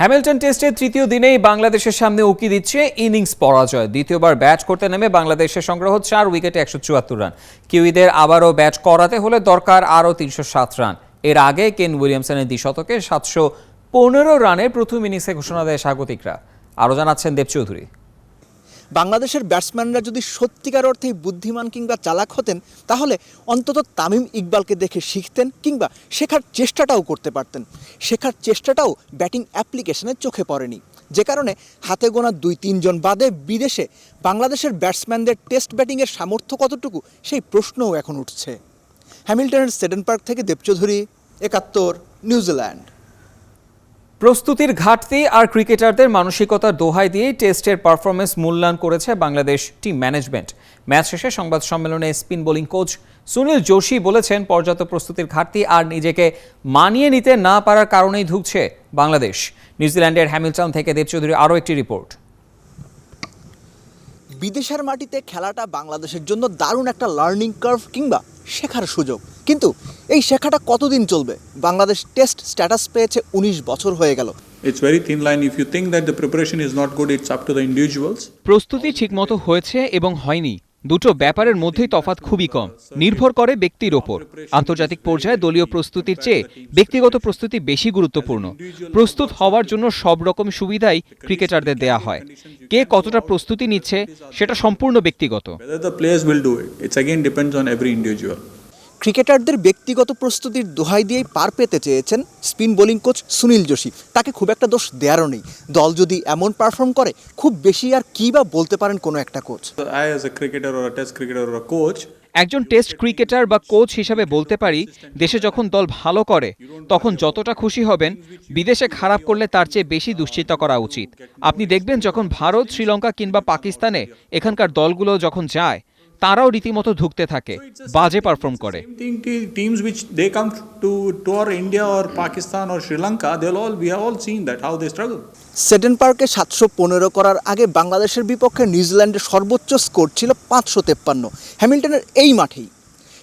Hamilton টেস্টের তৃতীয় দিনেই বাংলাদেশের সামনে উকি দিচ্ছে ইনিংস পরাজয়। দ্বিতীয়বার ব্যাট করতে নেমে বাংলাদেশের সংগ্রহ চার উইকেটে একশো চুয়াত্তর রান। কিউইদের আবারও ব্যাট করাতে হলে দরকার আরও তিনশো সাত রান। এর আগে কেন উইলিয়ামসনের দ্বিশতকে সাতশো পনেরো রানের প্রথম ইনিংসে ঘোষণা দেয় স্বাগতিকরা। আরও জানাচ্ছেন দেব চৌধুরী। বাংলাদেশের ব্যাটসম্যানরা যদি সত্যিকার অর্থেই বুদ্ধিমান কিংবা চালাক হতেন, তাহলে অন্তত তামিম ইকবালকে দেখে শিখতেন কিংবা শেখার চেষ্টাটাও করতে পারতেন। শেখার চেষ্টাটাও ব্যাটিং অ্যাপ্লিকেশনে চোখে পড়েনি। যে কারণে হাতে গোনা দুই তিনজন বাদে বিদেশে বাংলাদেশের ব্যাটসম্যানদের টেস্ট ব্যাটিংয়ের সামর্থ্য কতটুকু, সেই প্রশ্নও এখন উঠছে। হ্যামিল্টনের সেডেন পার্ক থেকে দেবচৌধুরী একাত্তর, নিউজিল্যান্ড। প্রস্তুতির ঘাটতি আর ক্রিকেটারদের মানসিকতার দোহাই দিয়েই টেস্টের পারফরমেন্স মূল্যায়ন করেছে বাংলাদেশ টিম ম্যানেজমেন্ট। ম্যাচ শেষে সংবাদ সম্মেলনে spin bowling coach Sunil Joshi বলেছেন, পর্যাপ্ত প্রস্তুতির ঘাটতি আর নিজেকে মানিয়ে নিতে না পারার কারণেই ধুকছে বাংলাদেশ। নিউজিল্যান্ডের হ্যামিল্টন থেকে দেব চৌধুরী আরও একটি রিপোর্ট। বিদেশের মাটিতে খেলাটা বাংলাদেশের জন্য দারুণ একটা লার্নিং কার্ভ কিংবা শেখার সুযোগ কিন্তু এই শেখাটা কতদিন চলবে বাংলাদেশ টেস্ট স্ট্যাটাস পেয়েছে উনিশ বছর হয়ে গেল It's very thin line. If you think that the preparation is not good, it's up to the individuals. প্রস্তুতি ঠিকমতো হয়েছে এবং হয়নি দুটো ব্যাপারের মধ্যেই তফাত খুবই কম। নির্ভর করে ব্যক্তির ওপর। আন্তর্জাতিক পর্যায়ে দলীয় প্রস্তুতির চেয়ে ব্যক্তিগত প্রস্তুতি বেশি গুরুত্বপূর্ণ। প্রস্তুত হওয়ার জন্য সব রকম সুবিধাই ক্রিকেটারদের দেয়া হয়। কে কতটা প্রস্তুতি নিচ্ছে, সেটা সম্পূর্ণ ব্যক্তিগত। ক্রিকেটারদের ব্যক্তিগত প্রস্তুতির দোহাই দিয়েই পার পেতে চেয়েছেন spin bowling coach Sunil Joshi. তাকে খুব একটা দোষ দেয়ারও নেই। দল যদি এমন পারফর্ম করে খুব বেশি আর কী বা বলতে পারেন কোনো একটা কোচ? Coach, একজন টেস্ট ক্রিকেটার বা কোচ হিসাবে বলতে পারি দেশে যখন দল ভালো করে তখন যতটা খুশি হবেন বিদেশে খারাপ করলে তার চেয়ে বেশি দুশ্চিন্তা করা উচিত। আপনি দেখবেন যখন ভারত শ্রীলঙ্কা কিংবা পাকিস্তানে এখানকার দলগুলো যখন যায় তারাও রীতিমতো ধুকতে থাকে বাজে পারফর্ম করে। same thing, te- teams which they come to tour India or Pakistan or Sri Lanka, they'll all we have all seen that how they struggle. সেডেন পার্কে সাতশো পনেরো করার আগে বাংলাদেশের বিপক্ষে নিউজিল্যান্ডের সর্বোচ্চ স্কোর ছিল পাঁচশো তেপ্পান্ন। হ্যামিল্টনের এই মাঠেই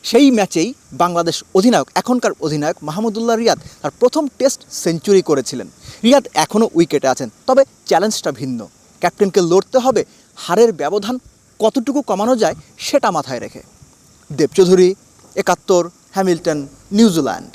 সেই ম্যাচেই বাংলাদেশ অধিনায়ক এখনকার অধিনায়ক মাহমুদুল্লাহ রিয়াদ তার প্রথম টেস্ট সেঞ্চুরি করেছিলেন। রিয়াদ এখনও উইকেটে আছেন তবে চ্যালেঞ্জটা ভিন্ন। ক্যাপ্টেনকে লড়তে হবে হারের ব্যবধান কতটুকু কমানো যায় সেটা মাথায় রেখে। দেবচৌধুরী একাত্তর হ্যামিল্টন নিউজিল্যান্ড।